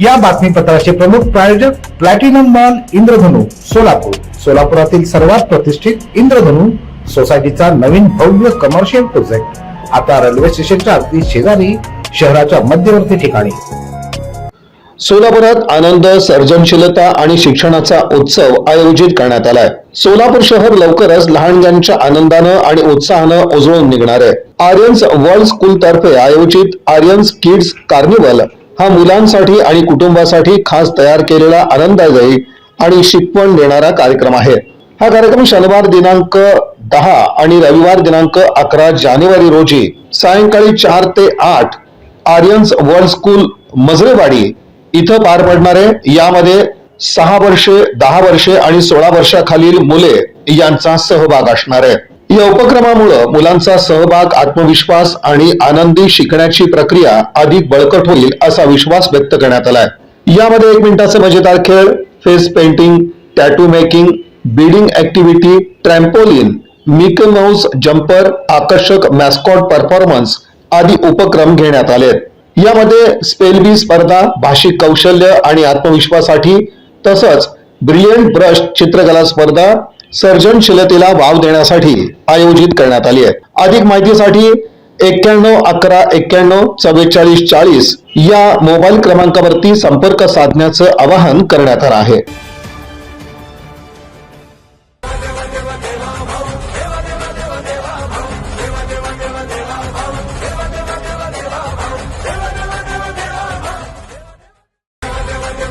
या बातमीपत्राचे प्रमुख प्रायोजक प्लॅटिनम मॉल इंद्रधनु सोलापूर. सोलापुरातील सर्वात प्रतिष्ठित इंद्रधनु सोसायटीचा नवीन भव्य कमर्शियल प्रोजेक्ट आता रेल्वे स्टेशनच्या अगदी शेजारी शहराच्या मध्यवर्ती ठिकाणी. सोलापुरात आनंद सर्जनशीलता आणि शिक्षणाचा उत्सव आयोजित करण्यात आलाय. सोलापूर शहर लवकरच लहानग्यांच्या आनंदानं आणि उत्साहानं उजळून निघणार आहे. आर्यन्स वर्ल्ड स्कूल तर्फे आयोजित आर्यन्स किड्स कार्निवल हा मुलांसाठी आणि कुटुंबासाठी खास तयार केलेला आनंददायी आणि शिकवण देणारा कार्यक्रम आहे. हा कार्यक्रम शनिवार दिनांक दहा आणि रविवार दिनांक अकरा जानेवारी रोजी सायंकाळी चार ते आठ आर्यन्स वर्ल्ड स्कूल मजरेवाडी इथं पार पडणारे यामध्ये सहा वर्षे दहा वर्षे आणि सोळा वर्षाखालील मुले यांचा सहभाग असणार आहे. या उपक्रमामुळे मुलांचा सहभाग आत्मविश्वास आणि आनंदी शिकण्याची प्रक्रिया अधिक बळकट होईल असा विश्वास व्यक्त करण्यात आलाय. यामध्ये एक मिनिटाचे मजेदार खेळ face painting tattoo making beading activity trampoline Mickey Mouse jumper आकर्षक मॅस्कॉट परफॉर्मन्स आदी उपक्रम घेण्यात आले यामध्ये स्पेलबी स्पर्धा भाषिक कौशल्य आणि आत्मविश्वासासाठी तसंच ब्रिलियंट ब्रश चित्रकला स्पर्धा सर्जनशीलतेला वाव देण्यासाठी आयोजित करण्यात आली आहे अधिक माहितीसाठी एक्क्याण्णव अकरा एक्क्याण्णव चव्वेचाळीस चाळीस या मोबाईल क्रमांकावरती संपर्क साधण्याचं आवाहन करण्यात आलं आहे.